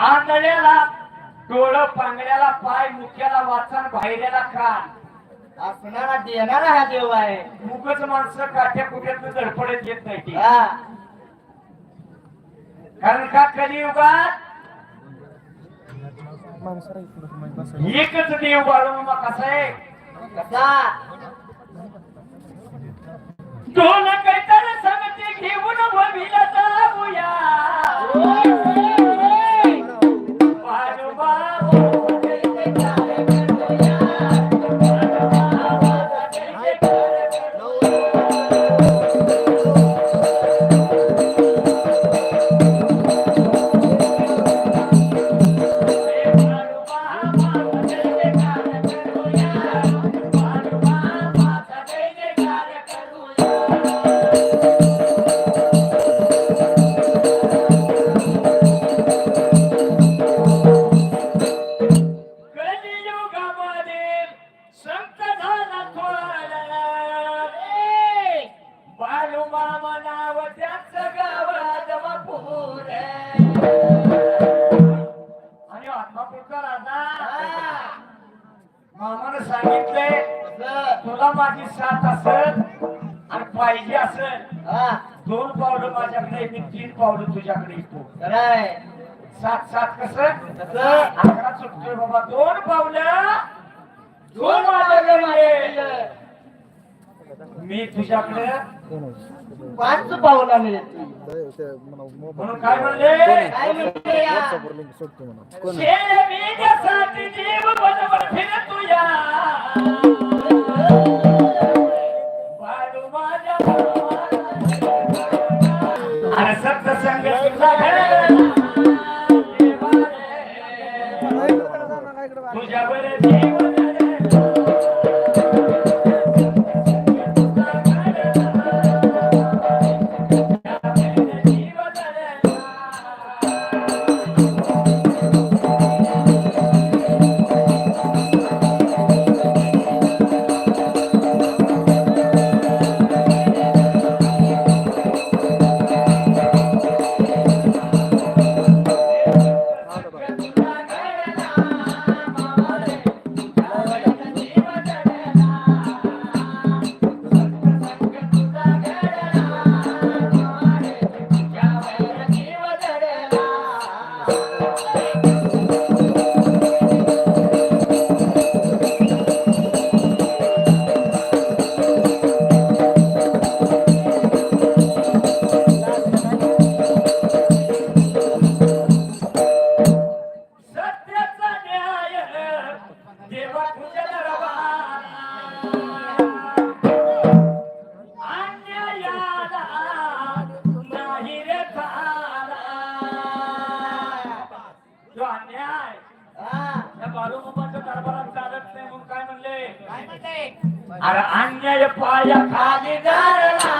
आंधळ्याला डोळं पांगड्याला पाय मुख्याला वाचन बाहेरला कान. आपणाला देणारा हा देव आहे. मुकच माणसं काठ्या कुठ्यात धडपडत येत नाही ती. हा. कारण का कलियुगात एकच देव बाळू मग कसं आहे? कसा? दोन काहीतरी सांगते घेऊन भविला जाऊया. आणि आत्मापूरचा राजा. मामानं सांगितलंय तुला माझी साथ असेल आणि पाहिजे असेल हा. दोन पावलं माझ्याकडे मी तीन पावलं तुझ्याकडे येतो. सात सात कसं? अकरा चुकतोय बाबा दोन पावलं. दोन माझ्याकडे. मी तुझ्याकडे पाच पावला मिळते म्हणून काय म्हणले? काय म्हणते या? शेरविण्यासाठी जीव बनवर फिरतो या. बाळू माझ्या अरे सत्त म्हणले? काय म्हणते? अरे अन्याय पाया खाली धरला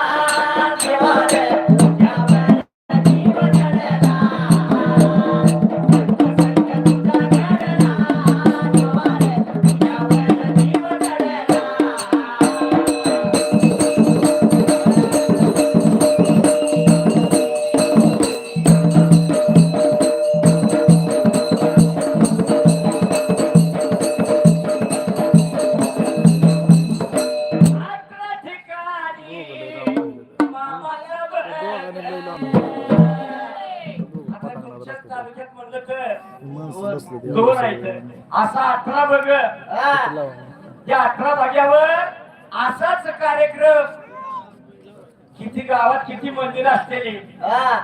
तालुक्यात म्हणलं तर दोन आहेत. असा अठरा बघ. हा. या अठरा भाग्यावर असाच कार्यक्रम. किती गावात किती मंदिर असलेली हा.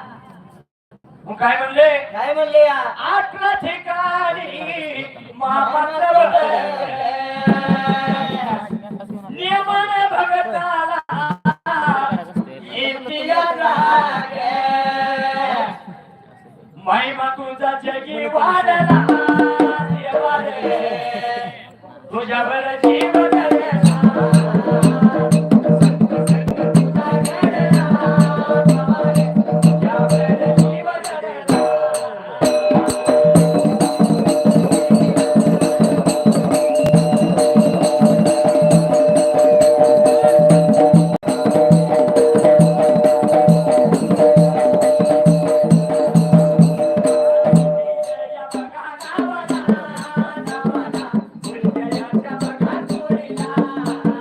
मग काय म्हणले? काय म्हणले? अठरा ठिकाणी मामाचं महिमा तुझा जगी वाढला. तुझ्यावर